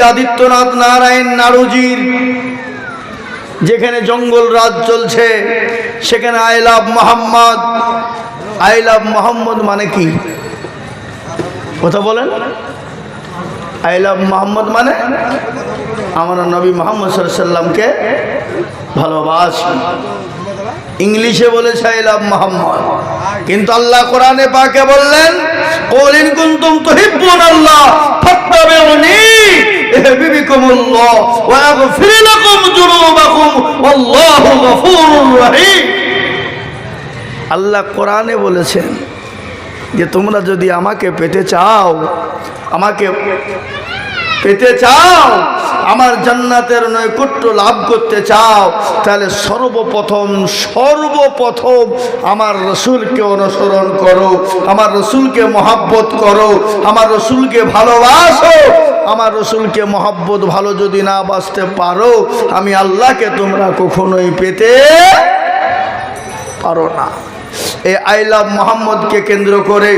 আদিত্যনাথ নারায়ণ নারুজির, যেখানে জঙ্গল রাজ চলছে, সেখানে I love Mohammad. I love Mohammad মানে কি? কথা বলেন। আই লাভ মোহাম্মদ মানে আমরা নবী মোহাম্মদ সাল্লামকে ভালোবাসি। ইংলিশে বলেছে আই লাভ মোহাম্মদ। কিন্তু আল্লাহ কোরআনে পাকে বললেন, কলিন কুন্তুম তুহিব্বুন আল্লাহ ফাত্তাবিউনি ওয়া ইয়াগফির লাকুম যুনুবাকুম, ওয়াল্লাহু গফুরুর রহিম। আল্লাহ কোরআনে বলেছেন যে তোমরা যদি আমাকে পেতে চাও, আমাকে পেতে চাও, আমার জান্নাতের নৈকট্য লাভ করতে চাও, তাহলে সর্বপ্রথম সর্বপ্রথম আমার রসুলকে অনুসরণ করো, আমার রসুলকে মহাব্বত করো, আমার রসুলকে ভালোবাসো। আমার রসুলকে মহাব্বত ভালো যদি না বাঁচতে পারো, আমি আল্লাহকে তোমরা কখনোই পেতে পারো না। এই আই লাভ মোহাম্মদকে কেন্দ্র করে